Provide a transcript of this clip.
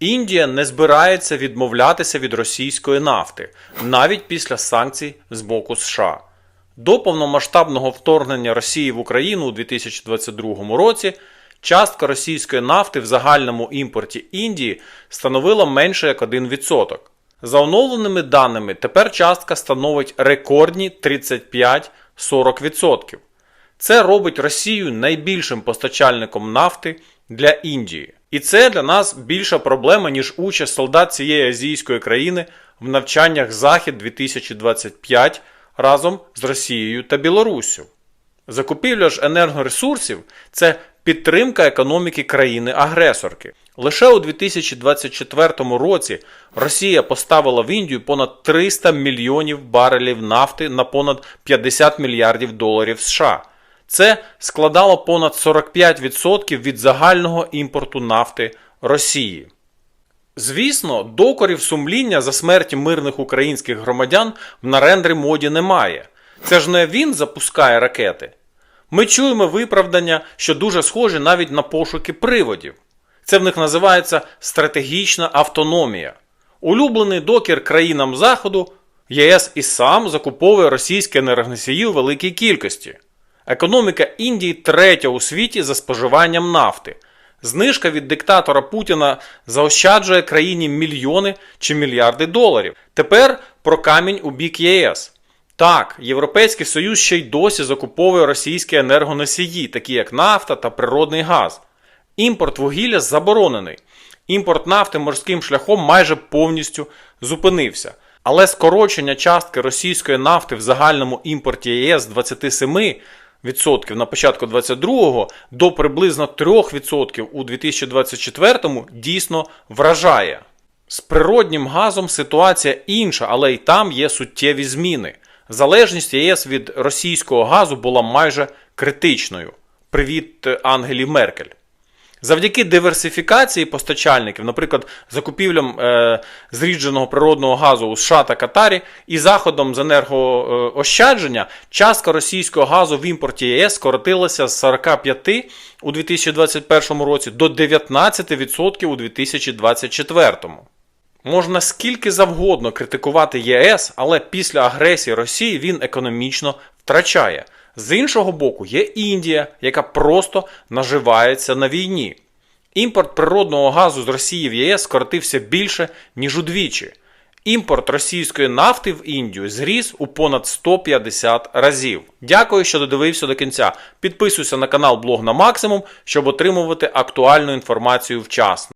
Індія не збирається відмовлятися від російської нафти навіть після санкцій з боку США. До повномасштабного вторгнення Росії в Україну у 2022 році частка російської нафти в загальному імпорті Індії становила менше як 1%. За оновленими даними, тепер частка становить рекордні 35-40%. Це робить Росію найбільшим постачальником нафти для Індії. І це для нас більша проблема, ніж участь солдат цієї азійської країни в навчаннях Захід 2025 разом з Росією та Білоруссю. Закупівля ж енергоресурсів це підтримка економіки країни-агресорки. Лише у 2024 році Росія поставила в Індію понад 300 мільйонів барелів нафти на понад 50 мільярдів доларів США. Це складало понад 45% від загального імпорту нафти Росії. Звісно, докорів сумління за смерті мирних українських громадян в Нарендрі моді немає. Це ж не він запускає ракети. Ми чуємо виправдання, що дуже схожі навіть на пошуки приводів. Це в них називається стратегічна автономія. Улюблений докір країнам Заходу ЄС і сам закуповує російські енергоносії у великій кількості. Економіка Індії третя у світі за споживанням нафти. Знижка від диктатора Путіна заощаджує країні мільйони чи мільярди доларів. Тепер про камінь у бік ЄС. Так, Європейський Союз ще й досі закуповує російські енергоносії, такі як нафта та природний газ. Імпорт вугілля заборонений. Імпорт нафти морським шляхом майже повністю зупинився. Але скорочення частки російської нафти в загальному імпорті ЄС з 27 відсотків на початку 22-го до приблизно 3% у 2024-му дійсно вражає. З природнім газом ситуація інша, але й там є суттєві зміни. Залежність ЄС від російського газу була майже критичною. Привіт Ангелі Меркель. Завдяки диверсифікації постачальників, наприклад, закупівлям е, зрідженого природного газу у США та Катарі і заходом з енергоощадження, частка російського газу в імпорті ЄС скоротилася з 45 у 2021 році до 19% у 2024. Можна скільки завгодно критикувати ЄС, але після агресії Росії він економічно втрачає. З іншого боку, є Індія, яка просто наживається на війні. Імпорт природного газу з Росії в ЄС скоротився більше, ніж удвічі. Імпорт російської нафти в Індію зріс у понад 150 разів. Дякую, що додивився до кінця. Підписуйся на канал Блог на Максимум, щоб отримувати актуальну інформацію вчасно.